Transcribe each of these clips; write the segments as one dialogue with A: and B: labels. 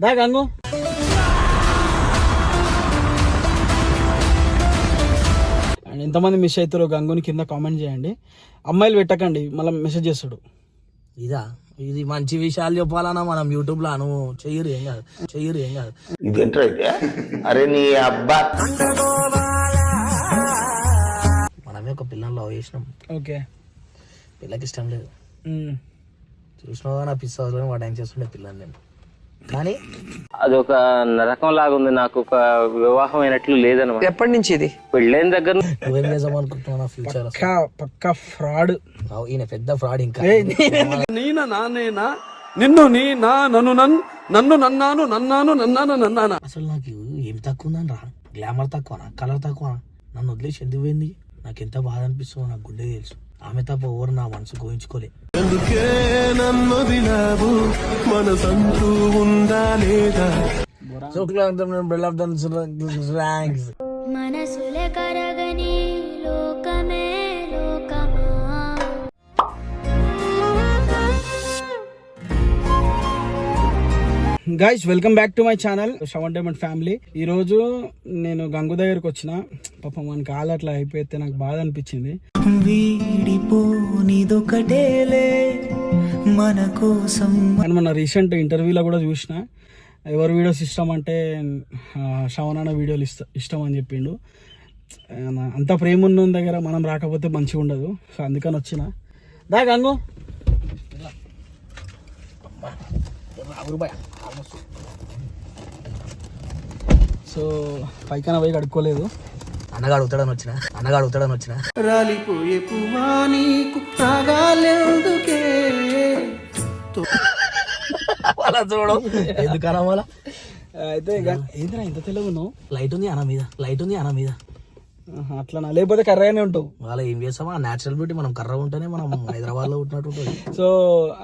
A: దా Gangu and ఎంతమంది miss అవుతారో గంగుని కింద కామెంట్ చేయండి. అమ్మాయిలు పెట్టకండి మళ్ళీ మెసేజ్ చేస్తాడు.
B: ఇదా? ఇది మంచి విషయాలు చెప్పాలన్నా మనం యూట్యూబ్లో నువ్వు చెయ్యరు ఏం కాదు. చెయ్యరు ఏం కాదు.
C: అరే నీ అబ్బా.
B: మనమే ఒక పిల్లని లవ్ చేసినాం.
A: ఓకే.
B: పిల్లకి ఇష్టం లేదు. చూసినావా నా పిస్ హౌస్లో వాడు ఏం చేస్తుండే పిల్లని నేను. కానీ
D: అదొక నరకం లాగా ఉంది నాకు ఒక వివాహం అయినట్లు లేదనమాట.
E: ఎప్పటి నుంచి ఇది?
D: పెళ్ళైన దగ్గర
B: నువ్వేం చేద్దాం అనుకుంటున్నావు నా ఫ్యూచర్
A: పక్కా పక్కా ఫ్రాడ్
B: ఈయన పెద్ద ఫ్రాడ్ ఇంకా.
F: నీన నానేనా? నిన్ను నీ నా నన్ను నన్ నన్ను నన్నాను నన్నాను నన్నాను నన్నానా?
B: అసలు నాకు ఏం తక్కువ ఉందని రా గ్లామర్ తక్కువనా? కలర్ తక్కువనా? నన్ను వదిలేసి ఎందుకు పోయింది? నాకు ఎంత బాధ అనిపిస్తుందో నాకు గుండె తెలుసు. ఆమె తప్ప ఎవరు నా మనసు గోయించుకోలే. ర్యాంక్స్.
G: మనసులే కరగని
A: guys welcome back to my channel షవన్ diamond family ఈ రోజు నేను గంగు దగ్గరకు వచ్చిన. పాపం మన కాలు అట్లా అయిపోతే నాకు బాధ అనిపించింది.
H: మన కోసం
A: మన రీసెంట్ ఇంటర్వ్యూలో కూడా చూసిన. ఎవరు వీడియోస్ ఇష్టం అంటే శ్రవణ్ అన్న వీడియోలు ఇష్ట ఇష్టం అని చెప్పిండు. అంత ప్రేమ ఉన్న దగ్గర మనం రాకపోతే మంచిగా ఉండదు. సో అందుకని వచ్చిన. దా గంగు. సో పైకన పోయి కడుక్కోలేదు.
B: అన్నగా అడుగుతాడని వచ్చిన. అన్నగా అడుగుతాడని వచ్చిన.
H: రాలిపోయే పువ్వా నీకు రాగాలెందుకే
B: అలా చూడు. ఎందుకన్నా వాళ్ళ
A: అయితే గ- ఏందిరా ఇంత తెలుగు ఉన్నావు
B: లైట్ ఉంది అన్న మీద. లైట్ ఉంది అన్న మీద.
A: ఆహా, అట్లనా? లేకపోతే కర్రగానే ఉంటావు.
B: వాళ్ళ ఏం చేస్తామా నేచురల్ బ్యూటీ మనం కర్ర ఉంటేనే మనం హైదరాబాద్లో ఉంటున్నట్టు ఉంటుంది
A: సో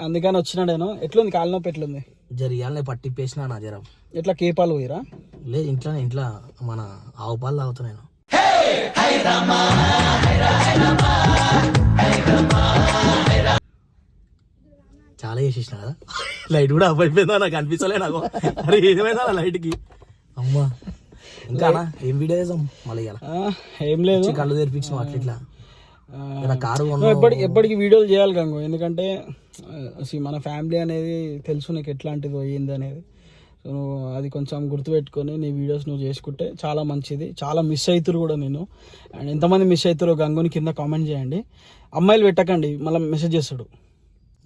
A: అందుకని వచ్చినా నేను. ఎట్లుంది? కాలు నొప్పి ఎట్లుంది?
B: జరియాలని పట్టిప్పేసిన నా జ్వరం.
A: ఎట్లా కేపాలు పోయిరా?
B: లేదు ఇంట్లో ఇంట్లో మన ఆవు పాలు తాగుతా నేను. చాలా చేసేసిన కదా? లైట్ కూడా ఆఫ్ అయిపోయిందా? నాకు అనిపించలే నాకు. అరే ఏమైందా లైట్కి? అమ్మా. ఇంకా ఏం వీడియో చేసాం? మళ్ళీ
A: ఏం లేదు.
B: కళ్ళు తెరిపించిన అట్లా ఇట్లా. కారు.
A: ఎప్పటికి ఎప్పటికి వీడియోలు చేయాలి గంగు. ఎందుకంటే మన ఫ్యామిలీ అనేది తెలుసు నీకు ఎట్లాంటిదో ఏంది అనేది. సో నువ్వు అది కొంచెం గుర్తుపెట్టుకొని నీ వీడియోస్ నువ్వు చేసుకుంటే చాలా మంచిది. చాలా మిస్ అవుతారు కూడా నేను అండ్ ఎంతమంది మిస్ అవుతారో గంగుని కింద కామెంట్ చేయండి. అమ్మాయిలు పెట్టకండి. మళ్ళీ మెసేజ్ చేస్తాడు.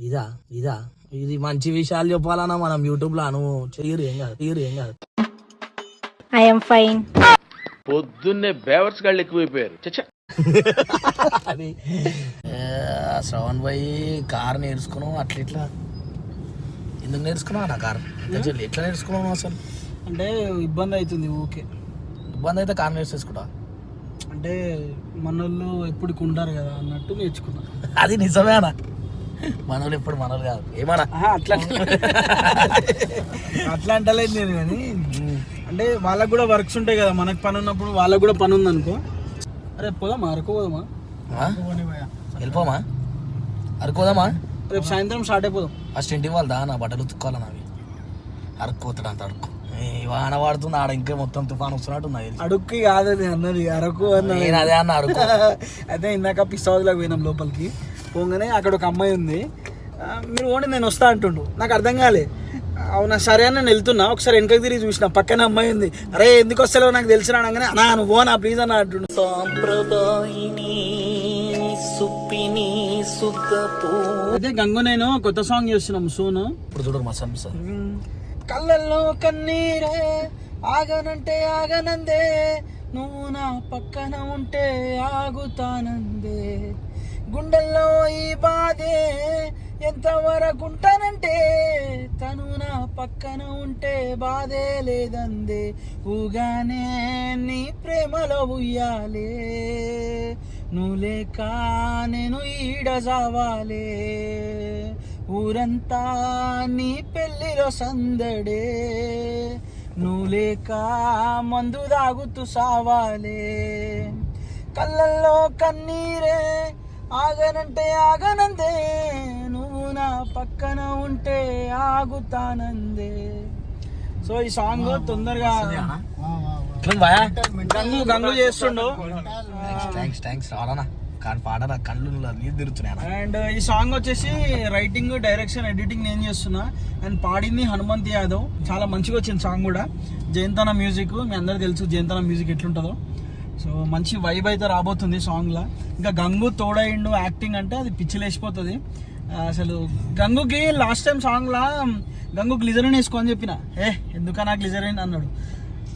B: ఇదా? ఇదా? ఇది మంచి విషయాలు చెప్పాలన్నా మనం యూట్యూబ్లో నువ్వు చెయ్యరు ఏం కాదు. చెయ్యరు ఏం కాదు.
G: ఐఎమ్ ఫైన్
F: పొద్దున్నే బేవర్స్ గాళ్ళు ఎక్కువైపోయారు. చచ్చా
B: అది. శ్రవణ్ భాయ్ కార్ నేర్చుకున్నావు అట్లా ఇట్లా? ఎందుకు నేర్చుకున్నావు నా కార్? ఎట్లా నేర్చుకున్నావు అసలు?
A: అంటే ఇబ్బంది అవుతుంది ఓకే
B: ఇబ్బంది అయితే కార్ నేర్చేసుకుంటా
A: అంటే మనోళ్ళు ఎప్పటికి ఉంటారు కదా అన్నట్టు నేర్చుకున్నా.
B: అది నిజమేనా? మనోళ్ళు ఎప్పుడు మనోళ్ళు కాదు. ఏమన్నా?
A: అట్లా అట్లా అంటలేదు నేను కానీ. అంటే వాళ్ళకి కూడా వర్క్స్ ఉంటాయి కదా మనకు పని ఉన్నప్పుడు వాళ్ళకి కూడా పని ఉంది అనుకో అరే పోదామా? అరకు పోదామా?
B: ఆ? వెళ్ళిపోమా? అరుకోదామా
A: రేపు సాయంత్రం స్టార్ట్ అయిపోదాం.
B: ఫస్ట్ ఇంటికి వాళ్ళదా నా బట్టలు ఉతుక్కోవాలి నావి. అరుక్కోతాడు అంత అరుక్కు ఏ, వాన పడుతుంది ఆడ ఇంకా మొత్తం తుఫాన్ వస్తున్నట్టు తెలుసు?
A: అడుక్కి కాదని అన్నది అరకు అన్న
B: నేను అదే అన్న అరుకు.
A: అయితే ఇందాక పిస్ హౌస్లోకి పోయినాం లోపలికి. పోగానే అక్కడ ఒక అమ్మాయి ఉంది. మీరు ఓడి నేను వస్తా అంటుండు. నాకు అర్థం కాలే. అవునా? సరే అని నేను వెళ్తున్నా. ఒకసారి వెనకకి తిరిగి చూసిన. పక్కన అమ్మాయి ఉంది. అరే ఎందుకు వస్తాలో నాకు తెలిసిన అనగానే అన్నా నువ్వు పోనా ప్లీజ్ అన్న అంటుండు. అయితే గంగు నేను కొత్త సాంగ్ చేస్తున్నాం సోను
B: ఇప్పుడు చూడరు మస్తు అనిపిస్తుంది
A: కళ్ళల్లో కన్నీరే ఆగనంటే ఆగనందే. నువ్వు నా పక్కన ఉంటే ఆగుతానందే. గుండెల్లో ఈ బాధే ఎంతవరకు ఉంటానంటే తను నా పక్కన ఉంటే బాధే లేదందే. ఊగానే నీ ప్రేమలో ఉయ్యాలే. నువ్వు లేక నేను ఈడ జావాలే ఊరంతా నీ పెళ్ళిలో సందడే. నువ్వు లేక మందు దాగుతూ సావాలే కళ్ళల్లో కన్నీరే ఆగనంటే ఆగనందే. నా పక్కన ఉంటే ఆగుతానందే. సో సో ఈ సాంగ్ తొందరగా గంగు గంగు చేస్తుండు.
B: థ్యాంక్స్ థ్యాంక్స్ రాడనా కానీ పాడనా కళ్ళు
A: అండ్ ఈ సాంగ్ వచ్చేసి రైటింగ్ డైరెక్షన్ ఎడిటింగ్ నేను చేస్తున్నా. అండ్ పాడింది హనుమంత్ యాదవ్. చాలా మంచిగా వచ్చింది సాంగ్ కూడా. జయంతన మ్యూజిక్ మీ అందరికి తెలుసు జయంతన మ్యూజిక్ ఎట్లుంటుందో. సో మంచి వైబ్ అయితే రాబోతుంది సాంగ్లో ఇంకా గంగు తోడైండు యాక్టింగ్ అంటే అది పిచ్చిలేసిపోతుంది అసలు గంగుకి లాస్ట్ టైం సాంగ్లా గంగు గ్లిజరిన్ వేసుకో అని చెప్పిన. ఏ ఎందుకన్నా గ్లిజరిన్ అన్నాడు.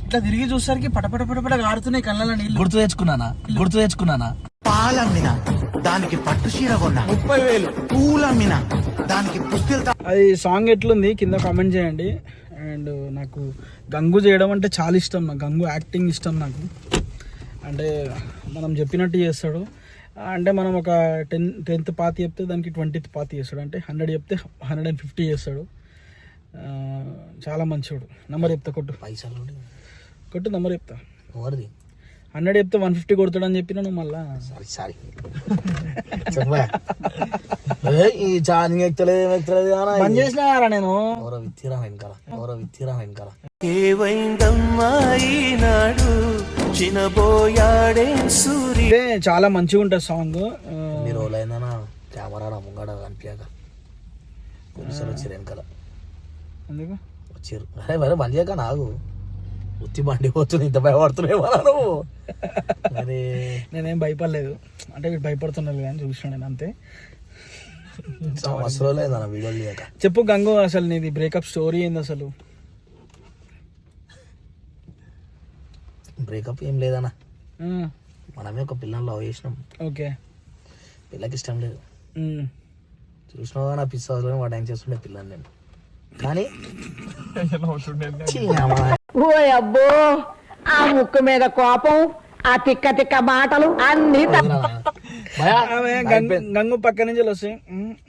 A: ఇట్లా తిరిగి చూసరికి పటపట పటపట గారుతున్నాయి కళ్ళ నీళ్ళు
B: గుర్తు తెచ్చుకున్నానా? గుర్తు తెచ్చుకున్నానా?
E: పాలమ్మిన దానికి పట్టు చీర కొన్నా. ముప్పై వేలు. పూలమ్మిన దానికి పుస్తెలు
A: అది సాంగ్ ఎట్లుంది? కింద కామెంట్ చేయండి. అండ్ నాకు గంగు చేయడం అంటే చాలా ఇష్టం. నాకు గంగు యాక్టింగ్ ఇష్టం నాకు. అంటే మనం చెప్పినట్టు చేస్తాడు. అంటే మనం ఒక టెన్ టెన్త్ పాతి చెప్తే దానికి ట్వంటీత్ పాతి చేస్తాడు. అంటే హండ్రెడ్ చెప్తే హండ్రెడ్ అండ్ ఫిఫ్టీ చేస్తాడు. ఆ, చాలా మంచివాడు నెంబర్ చెప్తా కొట్టు.
B: పైసలు
A: కొట్టు నెంబర్ చెప్తా.
B: ఎవరిది?
A: హండ్రెడ్ చెప్తే వన్ ఫిఫ్టీ కొడతాడని చెప్పిన నువ్వు మళ్ళా?
B: Sorry sorry. చెప్పా ఏ, ఈ ఛార్జింగ్ ఎక్కలేదు
A: నేను.
B: ఎవరో విత్తిరా వెనకాల ఎవరో విత్తిరా వెనకాల.
H: ఏవైందమ్మా ఈనాడు? చినబోయాడే
A: అంటే చాలా మంచిగా ఉంటుంది సాంగ్.
B: ఎన్ని రోజులైందనా కెమెరా నా ముంగడ కనిపించాక. పోలీసులు వచ్చారు వెనకాల.
A: ఎందుకు?
B: వచ్చారు. అరే మరి బంద్ చేయక నాకు ఉత్తి బండి పోతుంది ఇంత భయపడుతున్నావు నువ్వు? మరి
A: నేనేం భయపడలేదు. అంటే వీడు భయపడుతున్నారు కానీ చూసిన నేను అంతే.
B: సంవత్సరం లేదు వీడియోలు
A: చెప్పు గంగు అసలు నీది బ్రేకప్ స్టోరీ ఏంది అసలు?
B: బ్రేకప్ ఏం లేదన్నా. మనమే ఒక పిల్లని లవ్ చేసినాం.
A: ఓకే.
B: పిల్లకి ఇష్టం లేదు. చూసినావా నా పిస్ హౌస్లో వాడు ఏం చేస్తుండే పిల్లని నేను. కానీ.
I: ఓ అబ్బో ఆ ముక్కు మీద కోపం ఆ తిక్క తిక్క మాటలు అన్ని
A: గంగు గంగు పక్క నుంచి వస్తాయి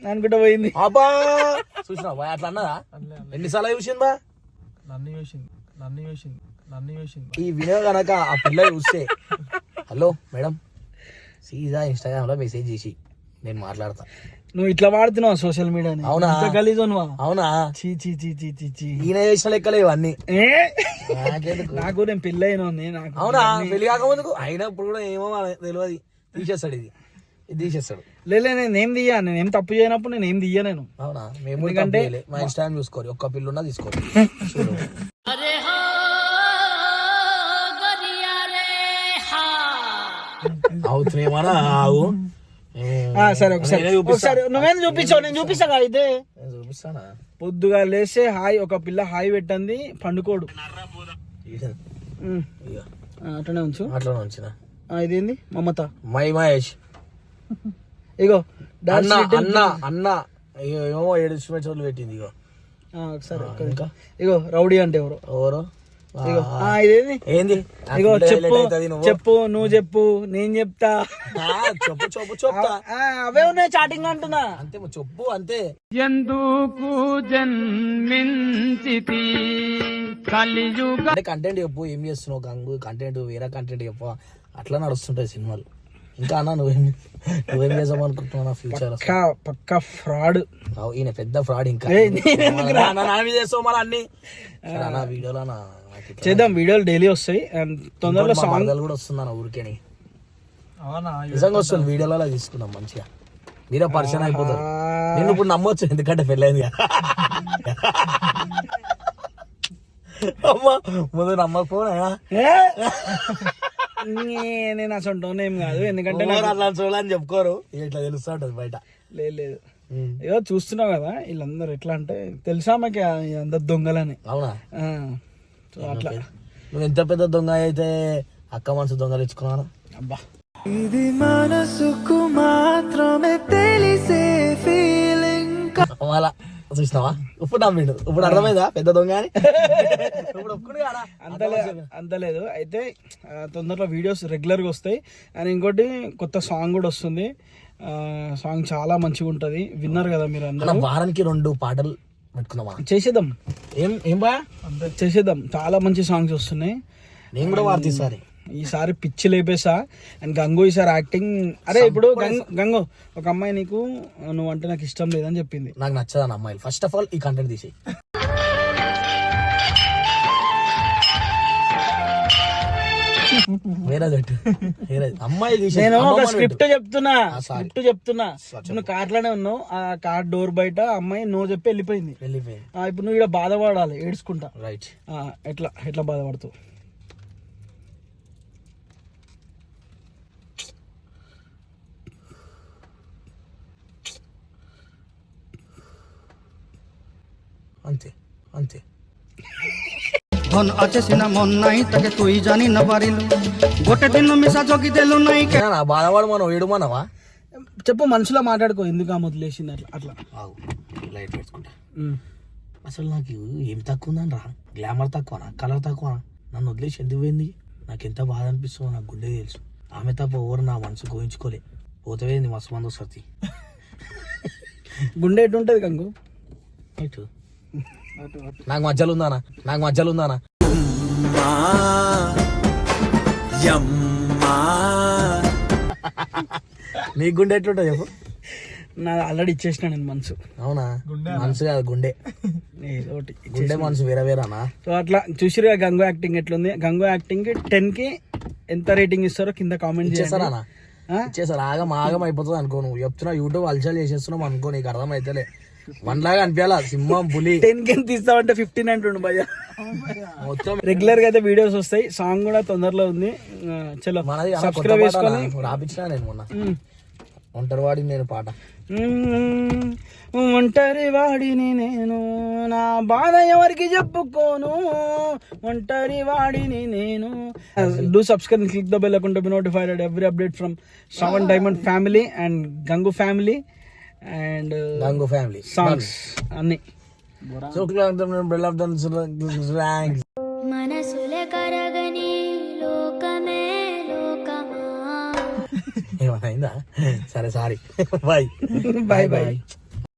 A: అనుకుంటా పోయింది.
B: అబ్బా! చూసినావా? భయ అట్లా అన్నదా? ఎన్నిసార్లు చూసింది?
A: నన్ను చూసింది నన్ను చూసింది.
B: ఈ వినో గనక ఆ పిల్ల చూస్తే హలో మేడం సీదా ఇన్స్టాగ్రామ్లో మెసేజ్ చేసి నేను మాట్లాడతా.
A: నువ్వు ఇట్లా వాడుతున్నావు సోషల్ మీడియాని
B: అవునా?
A: గలీజు నువ్వు
B: అవునా?
A: చీ చీ చీ చీ చీ చీ.
B: ఈయన చేసిన లెక్కలే ఇవన్నీ?
A: నాకు నేను పెళ్ళి అయినా నాకు
B: అవునా? పెళ్ళి కాకముందుకు? అయినప్పుడు కూడా ఏమో తెలియదు తీసేస్తాడు ఇది. ఇది తీసేస్తాడు.
A: లేలే నేను ఏం తీయా? నేను ఏం తప్పు చేయనప్పుడు నేను ఏం తీయ నేను.
B: అవునా? మేము
A: ఎందుకంటే-.
B: మా ఇన్స్టాగ్రామ్ చూసుకోరు. ఒక్క పిల్లున్నా తీసుకోరు. చూడు. అవుతున్నాయేమన్నా ఆవు
A: ఆ, సరే ఒకసారి. ఒకసారి నువ్వేం చూపించావు? నేను చూపిస్తా. అయితే.
B: చూపిస్తానా?
A: పొద్దుగా లేస్తే హాయ్ ఒక పిల్ల హాయ్ పెట్టండి పండుకోడు.
B: ఇక
A: అట్లనే ఉంచు.
B: అట్లా ఉంచిన.
A: ఇదేంది? మమత.
B: మై మహేష్.
A: ఇగో
B: అన్న అన్న అన్న. ఏమో ఏడు ఇన్స్ట్రుమెంట్స్ వాళ్ళు పెట్టింది ఇగో.
A: సరే నిమిషం. ఇగో రౌడీ అంటే ఎవరు?
B: ఎవరు?
A: ఇదేంది?
B: ఏంది?
A: ఇగో చెప్పు. చెప్పు నువ్వు చెప్పు నేను చెప్తా.
B: ఆ, చెప్పు చెప్పు చెప్తా.
A: ఆ, అవే ఉన్నాయి చాటింగ్ అంటున్నా.
B: అంతే చెప్పు అంతే.
A: ఎందుకు జన్మించితి? కలియుగ
B: కంటెంట్ చెప్పు ఏం చేస్తున్నావు గంగు? కంటెంట్ వేరే కంటెంట్ చెప్పు. అట్లా నడుస్తుంటాయి సినిమాలు. ఇంకా అన్న నువ్వేం నువ్వేం చేద్దాం అనుకుంటున్నావు ఫ్యూచర్
A: పక్కా పక్కా ఫ్రాడ్
B: ఈయన పెద్ద ఫ్రాడ్ ఇంకా. చేస్తావు మళ్ళీ అన్ని? నా వీడియోలో
A: చేద్దాం వీడియోలు డైలీ వస్తాయి. అండ్ తొందరలో సాంగ్
B: కూడా వస్తుంది అన్న ఊరికేని. నిజంగా వస్తుంది వీడియోలో తీసుకుందాం మంచిగా. మీరే పరిచయం అయిపోతారు. నేను ఇప్పుడు నమ్మొచ్చు ఎందుకంటే పెళ్ళైంది. అమ్మా ముందు నమ్మకపోనా
A: ఏ? నీ- నేను అసలు ఏం కాదు. ఎందుకంటే
B: అట్లా చూడాలని చెప్పుకోరు. ఇట్లా తెలుస్తూ ఉంటది బయట.
A: లేదు లేదు. ఏదో చూస్తున్నావు కదా వీళ్ళందరూ ఎట్లా అంటే తెలుసా మాకు అందరు దొంగలని?
B: అవునా?
A: ఆ, సో అట్లా.
B: నువ్వు ఎంత పెద్ద దొంగ అయితే అక్క మనసు దొంగలు ఇచ్చుకున్నాను
A: అబ్బా.
H: ఇది మనసుకు మాత్రమే తెలిసే ఫీలింగ్
B: అలా. చూసినావా? ఇప్పుడు నమ్మిండు ఇప్పుడు అర్థమైందా? పెద్ద దొంగ అని. ఇప్పుడు ఒప్పుకుడు కదా?
A: అంతలే అంత లేదు. అయితే తొందరలో వీడియోస్ రెగ్యులర్గా వస్తాయి. అండ్ ఇంకోటి కొత్త సాంగ్ కూడా వస్తుంది. సాంగ్ చాలా మంచిగా ఉంటుంది. విన్నారు కదా మీరు అందరూ?
B: వారానికి రెండు పాటలు పెట్టుకుందామా?
A: చేసేద్దాం.
B: ఏం ఏం బా?
A: చేసేద్దాం. చాలా మంచి సాంగ్స్ వస్తున్నాయి.
B: నేను కూడా వార్త ఈసారి
A: ఈసారి పిచ్చి లేపేసా అండ్ గంగో ఈసారి యాక్టింగ్ అరే ఇప్పుడు గంగో ఒక అమ్మాయి నీకు నువ్వు అంటే నాకు ఇష్టం లేదని చెప్పింది.
B: నాకు నచ్చదని అమ్మాయిలు. ఫస్ట్ ఆఫ్ ఆల్ ఈ కంటెంట్ తీసి
A: నేను ఒక స్క్రిప్ట్ చెప్తున్నా స్క్రిప్ట్ చెప్తున్నా. నువ్వు కార్లోనే ఉన్నావు ఆ కార్ డోర్ బయట అమ్మాయి నో చెప్పి వెళ్ళిపోయింది.
B: వెళ్ళిపోయింది.
A: ఇప్పుడు నువ్వు ఇక్కడ బాధపడాలి ఏడ్చుకుంటా.
B: రైట్
A: ఎట్లా ఎట్లా బాధపడుతూ
B: అంతే అంతే.
H: ধন আছে সিনা মন নাই তাকে তুই জানি না পারিলু গোটে দিন মিশা জোকি দেలు নাই
B: నా బాధవాడు మనం ఏడు మనవా
A: చెప్పు మనసులో మాట్లాడుకో ఎందుకు ఆ వదిలేసింది అట్లా అట్లా?
B: లైట్ పెట్టుకుంటా. అసలు నాకు ఏం తక్కువ ఉందని రా గ్లామర్ తక్కువనా? కలర్ తక్కువనా? నన్ను వదిలేసి ఎందుకు పోయింది? నాకు ఎంత బాధ అనిపిస్తుందో నాకు గుండె తెలుసు. ఆమె తప్ప ఎవరు నా మనసు గోయించుకోలే. పోయింది మస్తు మందు వస్తుంది
A: గుండె ఎటు ఉంటుంది కంగు
B: ఎటు? నాకు మధ్యలో ఉందానా నాకు మధ్యలో ఉందానా నీ గుండె ఎట్లుంటుంది చెప్పు.
A: నా ఆల్రెడీ ఇచ్చేసిన నేను మనసు.
B: అవునా? మనసు కాదు గుండె.
A: ఒకటి
B: గుండె మనసు వేరే వేరేనా
A: సో అట్లా చూసిరుగా గంగు యాక్టింగ్ ఎట్లుంది? గంగు యాక్టింగ్ టెన్కి ఎంత రేటింగ్ ఇస్తారో కింద కామెంట్ చేస్తారా
B: అన్న? ఇచ్చేసారు ఆగం ఆగం అయిపోతుంది అనుకో నువ్వు. చెప్తున్నావు యూట్యూబ్ అల్చల్ చేసేస్తున్నాం అనుకో నీకు అర్థం అయితేలే వన్ లాగా అనిపించాలా? సింహం పులి.
A: టెన్కి ఎంత ఇస్తావంటే ఫిఫ్టీన్ అంటుండు భయ్య.
B: మొత్తం
A: రెగ్యులర్గా అయితే వీడియోస్ వస్తాయి. సాంగ్ కూడా తొందరలో ఉంది. చలో
B: మనది కొత్త
A: సబ్స్క్రైబ్
B: పాట
A: చేసుకొని.
B: నేను మొన్న. నేను పాట.
A: మ్మ్. ఒంటరి వాడిని నేను నా బాధ ఎవరికి చెప్పుకోను? ఒంటరి వాడిని నేను. Do subscribe click the bell account be notified every update from Shravan diamond family and Gangu family and
B: Gangu family
A: songs అన్ని.
G: మనసులే కరగని లోకమే లోకమా?
B: ఏమైందా? సరే సారీ బాయ్
A: బాయ్ బాయ్